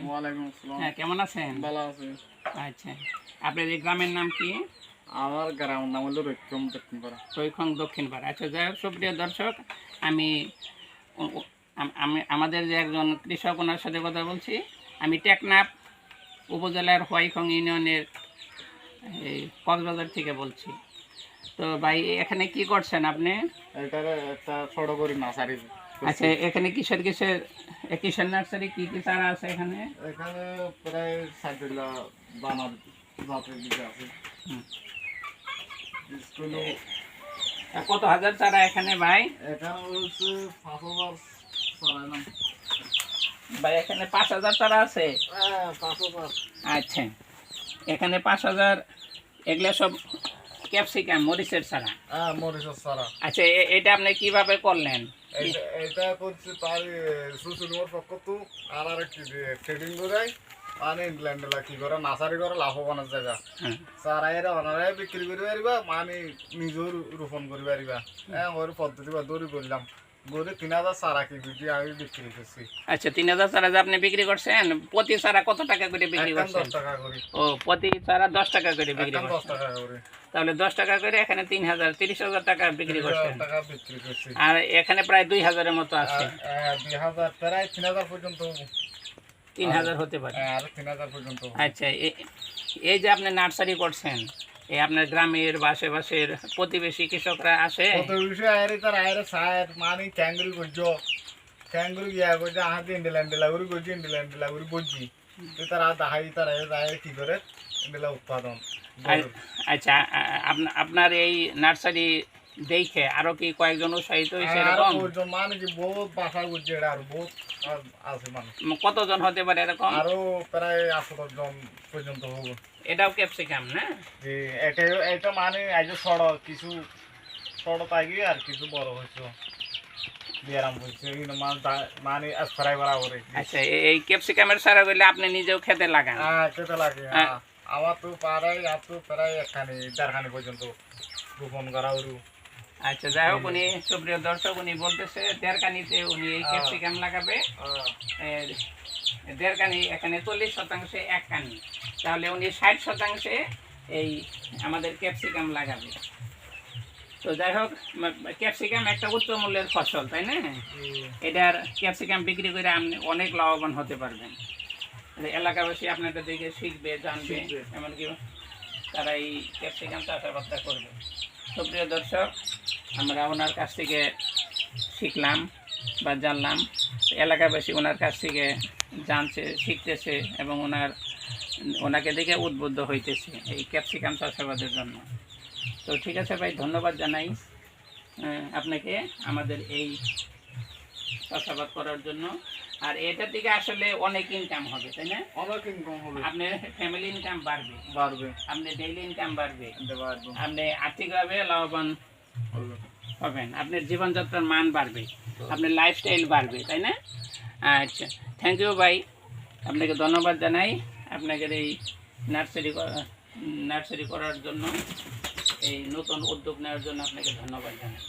ভাই। ওয়ালাইকুম আসসালাম। হ্যাঁ কেমন আছেন? ভালো আছি। আচ্ছা। আপনার এই গ্রামের নাম কি? আমার গ্রামের নাম হলো রক্ষম দক্ষিণ পাড়া। কৈখং দক্ষিণ পাড়া। আচ্ছা যাই হোক সুপ্রিয় দর্শক আম- আমি আমাদের যে একজন কৃষক ওনার সাথে কথা বলছি। আমি টেকনাফ উপজেলার হোয়াইখং ইউনিয়নের এই কক্সবাজার থেকে বলছি। তো ভাই এখানে কি করছেন আপনি? এটা একটা ছোট করি নার্সারি আচ্ছা এখানে কিসের কিসের কিসের নার্সারি কি কি চারা আছে এখানে? এখানে প্রায় জাতের দিকে আছে। কত হাজার চারা এখানে ভাই? এখানে হচ্ছে পাঁচ হাজার ভাই এখানে পাঁচ হাজার চারা আছে? হ্যাঁ আচ্ছা এখানে পাঁচ হাজার এগুলো সব ক্যাপসিকাম মরিচের ছাড়া হ্যাঁ মরিচের ছড়া আচ্ছা এটা আপনি কীভাবে করলেন? এটা- করছি তার সুসুনিমর পক্ষ তো আর আর কি ট্রেডিং করে মানে ইংল্যান্ডে কি করে নাসারি করে লাভবানের জায়গা সারা এরা অনারাই বিক্রি করে পারিবা মানে নিজেও রোপণ করে পারিবা হ্যাঁ ওর পদ্ধতি বা দৌড়ি করলাম আচ্ছা তিন হাজার চারা যে আপনি বিক্রি করছেন প্রতি চারা কত টাকা করে বিক্রি করছেন? দশ টাকা ও প্রতি চারা দশ টাকা করে বিক্রি করছেন। তাহলে দশ টাকা করে এখানে তিন হাজার তিরিশ হাজার টাকা বিক্রি করছেন। আর এখানে প্রায় দুই হাজারের মতো আছে। প্রায় তিন হাজার পর্যন্ত। তিন হাজার হতে পারে। পর্যন্ত। আচ্ছা এই যে আপনি নার্সারি করছেন এই আপনার গ্রামের বা বাসের প্রতিবেশী কৃষকরা আসে তার আয়রে মানে ক্যাঙ্গুরি করছ। ক্যাঙ্গুরি গিয়া করছে আহ দিয়ে ইন্ডিলা ইন্ডিলা করে করছি ইন্ডিলা ইন্ডিলা করে বলছি তো তারা দাহাই তারা দাহাই কি করে? ইন্ডিলা উৎপাদন। আচ্ছা আপনা- আপনার এই নার্সারি দেখে আরও কি কয়েকজন উৎসাহিত হয়েছে এরকম? কতজন হতে পারে এরকম? আরও প্রায় আঠারো জন পর্যন্ত হব। এটাও ক্যাপসিকাম না? এটা এটা মানে আজ সড় কিছু সড় তাগি আর কিছু বড় হয়েছে। মানে মানে আচ্ছা এই ক্যাপসিকামের সারা করলে আপনি নিজেও খেতে লাগান? হ্যাঁ খেতে লাগে হ্যাঁ। হ্যাঁ। আমার তো পাড়ায় আর তো প্রায় একখানি চারখানি পর্যন্ত রোপণ করা আচ্ছা যাই হোক উনি সুপ্রিয় দর্শক উনি বলতেছে দেড়কানিতে উনি এই ক্যাপসিকাম লাগাবে? দেড়কানি এখানে চল্লিশ শতাংশে এক কানি তাহলে উনি ষাট শতাংশে এই আমাদের ক্যাপসিকাম লাগাবে। তো যাই হোক ক্যাপসিকাম একটা উচ্চ মূল্যের ফসল তাই না? এটার ক্যাপসিকাম বিক্রি করে আপনি অনেক লাভবান হতে পারবেন। এলাকাবাসী আপনাদের দিকে শিখবে জানবে। এমনকি তারা এই ক্যাপসিকাম চাষাবাদটা করবে। সুপ্রিয় দর্শক আমরা ওনার কাছ থেকে শিখলাম বা জানলাম। এলাকাবাসী ওনার কাছ থেকে জানছে শিখতেছে এবং ওনার ওনাকে দেখে উদ্বুদ্ধ হইতেছে এই ক্যাপসিকাম চাষাবাদের জন্য। তো ঠিক আছে ভাই ধন্যবাদ জানাই আপনাকে আমাদের এই চাষাবাদ করার জন্য। আর এটা থেকে আসলে অনেক ইনকাম হবে তাই না? অনেক ইনকাম হবে। আপনার ফ্যামিলি ইনকাম বাড়বে। বাড়বে। আপনার ডেইলি ইনকাম বাড়বে। বাড়বে। আপনি আর্থিকভাবে লাভবান হবেন আপনার জীবনযাত্রার মান বাড়বে, আপনার লাইফস্টাইল বাড়বে, তাই না? আচ্ছা থ্যাংক ইউ ভাই। আপনাকে ধন্যবাদ জানাই আপনাকে এই নার্সারি নার্সারি করার জন্য, এই নতুন উদ্যোগ নেওয়ার জন্য আপনাকে ধন্যবাদ জানাই।